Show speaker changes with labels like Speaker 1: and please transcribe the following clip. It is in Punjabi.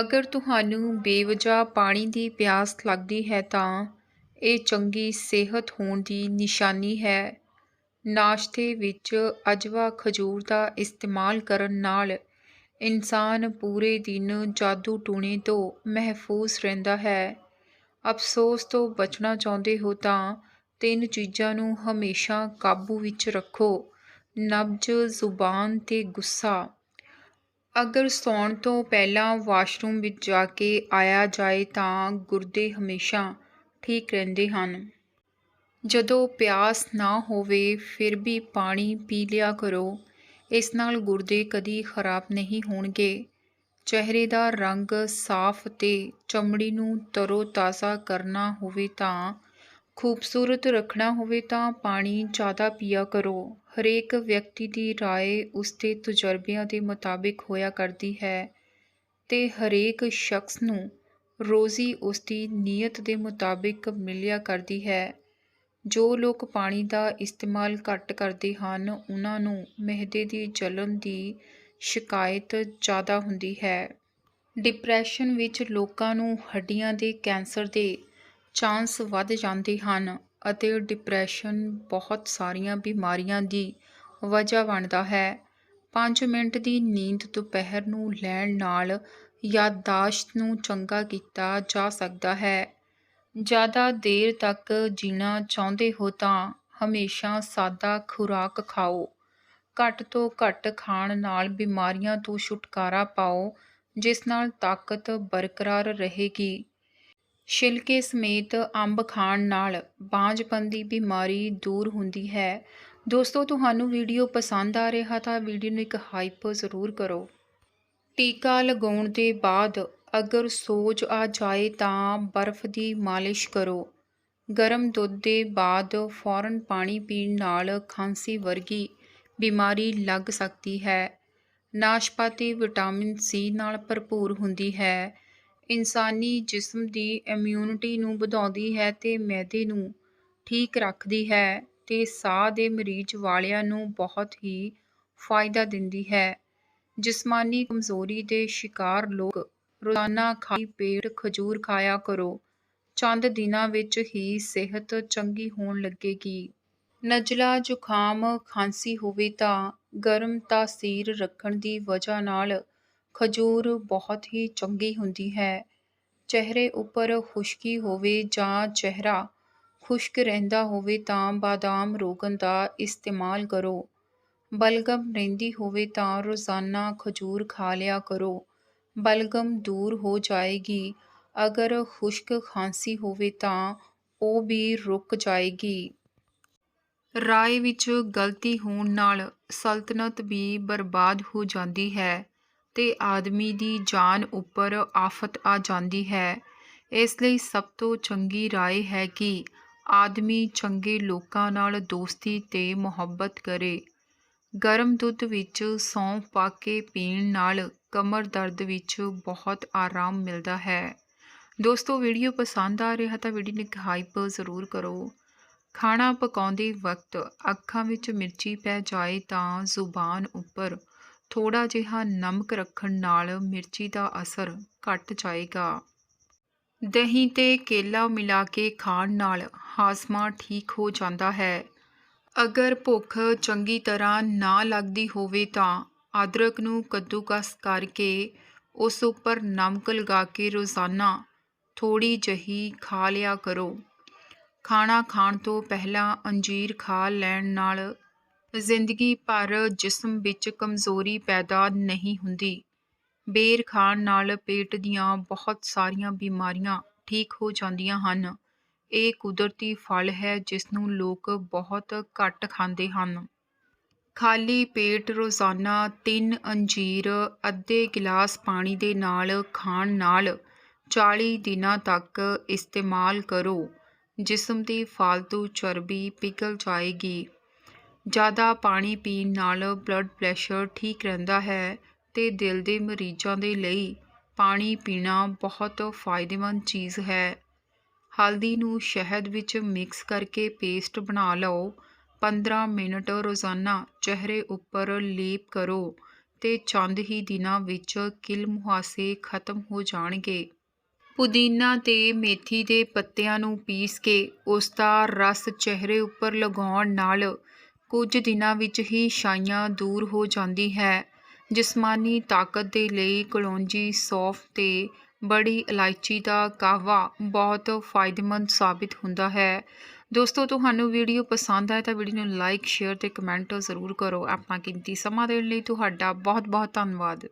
Speaker 1: ਅਗਰ ਤੁਹਾਨੂੰ ਬੇਵਜ੍ਹਾ ਪਾਣੀ ਦੀ ਪਿਆਸ ਲੱਗਦੀ ਹੈ ਤਾਂ ਇਹ ਚੰਗੀ ਸਿਹਤ ਹੋਣ ਦੀ ਨਿਸ਼ਾਨੀ ਹੈ। ਨਾਸ਼ਤੇ ਵਿੱਚ ਅਜਵਾ ਖਜੂਰ ਦਾ ਇਸਤੇਮਾਲ ਕਰਨ ਨਾਲ ਇਨਸਾਨ ਪੂਰੇ ਦਿਨ ਜਾਦੂ ਟੂਣੇ ਤੋਂ ਮਹਿਫੂਜ਼ ਰਹਿੰਦਾ ਹੈ। ਅਫਸੋਸ ਤੋਂ ਬਚਣਾ ਚਾਹੁੰਦੇ ਹੋ ਤਾਂ ਤਿੰਨ ਚੀਜ਼ਾਂ ਨੂੰ ਹਮੇਸ਼ਾ ਕਾਬੂ ਵਿੱਚ ਰੱਖੋ। ਨਬਜ਼ ਜ਼ੁਬਾਨ ਤੇ ਗੁੱਸਾ ਅਗਰ ਸੌਣ ਤੋਂ ਪਹਿਲਾਂ ਵਾਸ਼ਰੂਮ ਵਿੱਚ ਜਾ ਕੇ ਆਇਆ ਜਾਏ ਤਾਂ ਗੁਰਦੇ ਹਮੇਸ਼ਾ ਠੀਕ ਰਹਿੰਦੇ ਹਨ। ਜਦੋਂ ਪਿਆਸ ਨਾ ਹੋਵੇ, ਫਿਰ ਵੀ ਪਾਣੀ ਪੀ ਲਿਆ ਕਰੋ। ਇਸ ਨਾਲ ਗੁਰਦੇ ਕਦੀ ਖਰਾਬ ਨਹੀਂ ਹੋਣਗੇ। ਚਿਹਰੇ ਦਾ ਰੰਗ ਸਾਫ਼ ਤੇ ਚਮੜੀ ਨੂੰ ਤਰੋ-ਤਾਜ਼ਾ ਕਰਨਾ ਹੋਵੇ ਤਾਂ ਖੂਬਸੂਰਤ ਰੱਖਣਾ ਹੋਵੇ ਤਾਂ ਪਾਣੀ ਜ਼ਿਆਦਾ ਪੀਆ ਕਰੋ। ਹਰੇਕ ਵਿਅਕਤੀ ਦੀ ਰਾਏ ਉਸਦੇ ਤਜਰਬਿਆਂ ਦੇ ਮੁਤਾਬਿਕ ਹੋਇਆ ਕਰਦੀ ਹੈ ਅਤੇ ਹਰੇਕ ਸ਼ਖਸ ਨੂੰ ਰੋਜ਼ੀ ਉਸਦੀ ਨੀਅਤ ਦੇ ਮੁਤਾਬਿਕ ਮਿਲਿਆ ਕਰਦੀ ਹੈ। ਜੋ ਲੋਕ ਪਾਣੀ ਦਾ ਇਸਤੇਮਾਲ ਘੱਟ ਕਰਦੇ ਹਨ, ਉਹਨਾਂ ਨੂੰ ਮਿਹਦੇ ਦੀ ਜਲਨ ਦੀ ਸ਼ਿਕਾਇਤ ਜ਼ਿਆਦਾ ਹੁੰਦੀ ਹੈ। ਡਿਪਰੈਸ਼ਨ ਵਿੱਚ ਲੋਕਾਂ ਨੂੰ ਹੱਡੀਆਂ ਦੇ ਕੈਂਸਰ ਦੇ ਚਾਂਸ ਵੱਧ ਜਾਂਦੇ ਹਨ ਅਤੇ ਡਿਪਰੈਸ਼ਨ ਬਹੁਤ ਸਾਰੀਆਂ ਬਿਮਾਰੀਆਂ ਦੀ ਵਜ੍ਹਾ ਬਣਦਾ ਹੈ। 5 ਮਿੰਟ ਦੀ ਨੀਂਦ ਦੁਪਹਿਰ ਨੂੰ ਲੈਣ ਨਾਲ ਯਾਦਦਾਸ਼ਤ ਨੂੰ ਚੰਗਾ ਕੀਤਾ ਜਾ ਸਕਦਾ ਹੈ। ਜ਼ਿਆਦਾ ਦੇਰ ਤੱਕ ਜੀਣਾ ਚਾਹੁੰਦੇ ਹੋ ਤਾਂ ਹਮੇਸ਼ਾ ਸਾਦਾ ਖੁਰਾਕ ਖਾਓ। ਘੱਟ ਤੋਂ ਘੱਟ ਖਾਣ ਨਾਲ ਬਿਮਾਰੀਆਂ ਤੋਂ ਛੁਟਕਾਰਾ ਪਾਓ, ਜਿਸ ਨਾਲ ਤਾਕਤ ਬਰਕਰਾਰ ਰਹੇਗੀ। ਛਿਲਕੇ ਸਮੇਤ ਅੰਬ ਖਾਣ ਨਾਲ ਬਾਂਝਪਨ ਦੀ ਬਿਮਾਰੀ ਦੂਰ ਹੁੰਦੀ ਹੈ। ਦੋਸਤੋ, ਤੁਹਾਨੂੰ ਵੀਡੀਓ ਪਸੰਦ ਆ ਰਿਹਾ ਤਾਂ ਵੀਡੀਓ ਨੂੰ ਇੱਕ ਹਾਈਪ ਜ਼ਰੂਰ ਕਰੋ। ਟੀਕਾ ਲਗਾਉਣ ਦੇ ਬਾਅਦ ਅਗਰ ਸੋਜ ਆ ਜਾਏ ਤਾਂ ਬਰਫ਼ ਦੀ ਮਾਲਿਸ਼ ਕਰੋ। ਗਰਮ ਦੁੱਧ ਦੇ ਬਾਅਦ ਫੌਰਨ ਪਾਣੀ ਪੀਣ ਨਾਲ ਖਾਂਸੀ ਵਰਗੀ ਬਿਮਾਰੀ ਲੱਗ ਸਕਦੀ ਹੈ। ਨਾਸ਼ਪਾਤੀ ਵਿਟਾਮਿਨ ਸੀ ਨਾਲ ਭਰਪੂਰ ਹੁੰਦੀ ਹੈ। ਇਨਸਾਨੀ ਜਿਸਮ ਦੀ ਇਮਿਊਨਿਟੀ ਨੂੰ ਵਧਾਉਂਦੀ ਹੈ ਤੇ ਮੈਦੇ ਨੂੰ ਠੀਕ ਰੱਖਦੀ ਹੈ ਤੇ ਸਾਹ ਦੇ ਮਰੀਜ਼ ਵਾਲਿਆਂ ਨੂੰ ਬਹੁਤ ਹੀ ਫਾਇਦਾ ਦਿੰਦੀ ਹੈ। ਜਿਸਮਾਨੀ ਕਮਜ਼ੋਰੀ ਦੇ ਸ਼ਿਕਾਰ ਲੋਕ ਰੋਜ਼ਾਨਾ ਖਾਲੀ ਪੇਟ ਖਜੂਰ ਖਾਇਆ ਕਰੋ। ਚੰਦ ਦਿਨਾਂ ਵਿੱਚ ਹੀ ਸਿਹਤ ਚੰਗੀ ਹੋਣ ਲੱਗੇਗੀ। ਨਜ਼ਲਾ ਜ਼ੁਕਾਮ ਖਾਂਸੀ ਹੋਵੇ ਤਾਂ ਗਰਮ ਤਾਸੀਰ ਰੱਖਣ ਦੀ ਵਜ੍ਹਾ ਨਾਲ ਖਜੂਰ ਬਹੁਤ ਹੀ ਚੰਗੀ ਹੁੰਦੀ ਹੈ। ਚਿਹਰੇ ਉੱਪਰ ਖੁਸ਼ਕੀ ਹੋਵੇ ਜਾਂ ਚਿਹਰਾ ਖੁਸ਼ਕ ਰਹਿੰਦਾ ਹੋਵੇ ਤਾਂ ਬਾਦਾਮ ਰੋਗਨ ਦਾ ਇਸਤੇਮਾਲ ਕਰੋ। ਬਲਗਮ ਰਹਿੰਦੀ ਹੋਵੇ ਤਾਂ ਰੋਜ਼ਾਨਾ ਖਜੂਰ ਖਾ ਲਿਆ ਕਰੋ। ਬਲਗਮ ਦੂਰ ਹੋ ਜਾਏਗੀ। ਅਗਰ ਖੁਸ਼ਕ ਖਾਂਸੀ ਹੋਵੇ ਤਾਂ ਉਹ ਵੀ ਰੁਕ ਜਾਏਗੀ। ਰਾਏ ਵਿੱਚ ਗਲਤੀ ਹੋਣ ਨਾਲ ਸਲਤਨਤ ਵੀ ਬਰਬਾਦ ਹੋ ਜਾਂਦੀ ਹੈ। ਤੇ ਆਦਮੀ ਦੀ ਜਾਨ ਉੱਪਰ ਆਫਤ ਆ ਜਾਂਦੀ ਹੈ। ਇਸ ਲਈ ਸਭ ਤੋਂ ਚੰਗੀ ਰਾਏ ਹੈ ਕਿ ਆਦਮੀ ਚੰਗੇ ਲੋਕਾਂ ਨਾਲ ਦੋਸਤੀ ਤੇ ਮੁਹੱਬਤ ਕਰੇ। ਗਰਮ ਦੁੱਧ ਵਿੱਚ ਸੌਂਫ ਪਾ ਕੇ ਪੀਣ ਨਾਲ ਕਮਰ ਦਰਦ ਵਿੱਚ ਬਹੁਤ ਆਰਾਮ ਮਿਲਦਾ ਹੈ। ਦੋਸਤੋ, ਵੀਡੀਓ ਪਸੰਦ ਆ ਰਿਹਾ ਤਾਂ ਵੀਡੀਓ ਨੂੰ ਹਾਈਪ ਜ਼ਰੂਰ ਕਰੋ। ਖਾਣਾ ਪਕਾਉਂਦੇ ਵਕਤ ਅੱਖਾਂ ਵਿੱਚ ਮਿਰਚੀ ਪੈ ਜਾਏ ਤਾਂ ਜ਼ੁਬਾਨ ਉੱਪਰ ਥੋੜਾ ਜਿਹਾ ਨਮਕ ਰੱਖਣ ਨਾਲ ਮਿਰਚੀ ਦਾ ਅਸਰ ਘਟ ਜਾਏਗਾ। ਦਹੀਂ ਤੇ ਕੇਲਾ ਮਿਲਾ ਕੇ ਖਾਣ ਨਾਲ ਹਾਜ਼ਮਾ ਠੀਕ ਹੋ ਜਾਂਦਾ ਹੈ। ਅਗਰ ਭੁੱਖ ਚੰਗੀ ਤਰ੍ਹਾਂ ਨਾ ਲੱਗਦੀ ਹੋਵੇ ਤਾਂ ਅਦਰਕ ਨੂੰ ਕੱਦੂਕਸ ਕਰਕੇ ਉਸ ਉੱਪਰ ਨਮਕ ਲਗਾ ਕੇ ਰੋਜ਼ਾਨਾ ਥੋੜੀ ਜਹੀ ਖਾ ਲਿਆ ਕਰੋ। ਖਾਣਾ ਖਾਣ ਤੋਂ ਪਹਿਲਾਂ ਅੰਜੀਰ ਖਾ ਲੈਣ ਨਾਲ ਜ਼ਿੰਦਗੀ ਭਰ ਜਿਸਮ ਵਿੱਚ ਕਮਜ਼ੋਰੀ ਪੈਦਾ ਨਹੀਂ ਹੁੰਦੀ। ਬੇਰ ਖਾਣ ਨਾਲ ਪੇਟ ਦੀਆਂ ਬਹੁਤ ਸਾਰੀਆਂ ਬਿਮਾਰੀਆਂ ਠੀਕ ਹੋ ਜਾਂਦੀਆਂ ਹਨ। ਇਹ ਕੁਦਰਤੀ ਫਲ ਹੈ ਜਿਸ ਨੂੰ ਲੋਕ ਬਹੁਤ ਘੱਟ ਖਾਂਦੇ ਹਨ। ਖਾਲੀ ਪੇਟ ਰੋਜ਼ਾਨਾ 3 ਅੰਜੀਰ, ਅੱਧੇ ਗਿਲਾਸ ਪਾਣੀ ਦੇ ਨਾਲ ਖਾਣ ਨਾਲ 40 ਦਿਨਾਂ ਤੱਕ ਇਸਤੇਮਾਲ ਕਰੋ। ਜਿਸਮ ਦੀ ਫालतू ਚਰਬੀ ਪਿਘਲ ਜਾਏਗੀ। ਜ਼ਿਆਦਾ ਪਾਣੀ ਪੀਣ ਨਾਲ ਬਲੱਡ ਪ੍ਰੈਸ਼ਰ ਠੀਕ ਰਹਿੰਦਾ ਹੈ ਅਤੇ ਦਿਲ ਦੇ ਮਰੀਜ਼ਾਂ ਦੇ ਲਈ ਪਾਣੀ ਪੀਣਾ ਬਹੁਤ ਫਾਇਦੇਮੰਦ ਚੀਜ਼ ਹੈ। ਹਲਦੀ ਨੂੰ ਸ਼ਹਿਦ ਵਿੱਚ ਮਿਕਸ ਕਰਕੇ ਪੇਸਟ ਬਣਾ ਲਓ। 15 ਮਿੰਟ ਰੋਜ਼ਾਨਾ ਚਿਹਰੇ ਉੱਪਰ ਲੇਪ ਕਰੋ ਤੇ ਚੰਦ ਹੀ ਦਿਨਾਂ ਵਿੱਚ ਕਿਲ ਮੁਹਾਸੇ ਖਤਮ ਹੋ ਜਾਣਗੇ। ਪੁਦੀਨਾ ਤੇ ਮੇਥੀ ਦੇ ਪੱਤਿਆਂ ਨੂੰ ਪੀਸ ਕੇ ਉਸ ਦਾ ਰਸ ਚਿਹਰੇ ਉੱਪਰ ਲਗਾਉਣ ਨਾਲ ਕੁਝ ਦਿਨਾਂ ਵਿੱਚ ਹੀ ਛਾਈਆਂ ਦੂਰ ਹੋ ਜਾਂਦੀ ਹੈ। ਜਿਸਮਾਨੀ ਤਾਕਤ ਦੇ ਲਈ ਕਲੌਂਜੀ ਸੌਫ ਤੇ ਬੜੀ ਇਲਾਇਚੀ ਦਾ ਕਾਹਵਾ ਬਹੁਤ ਫਾਇਦੇਮੰਦ ਸਾਬਿਤ ਹੁੰਦਾ ਹੈ। ਦੋਸਤੋ, ਤੁਹਾਨੂੰ ਵੀਡੀਓ ਪਸੰਦ ਆਏ ਤਾਂ ਵੀਡੀਓ ਨੂੰ ਲਾਈਕ, ਸ਼ੇਅਰ ਤੇ ਕਮੈਂਟ ਜ਼ਰੂਰ ਕਰੋ। ਆਪਣਾ ਕੀਮਤੀ ਸਮਾਂ ਦੇਣ ਲਈ ਤੁਹਾਡਾ ਬਹੁਤ ਬਹੁਤ ਧੰਨਵਾਦ।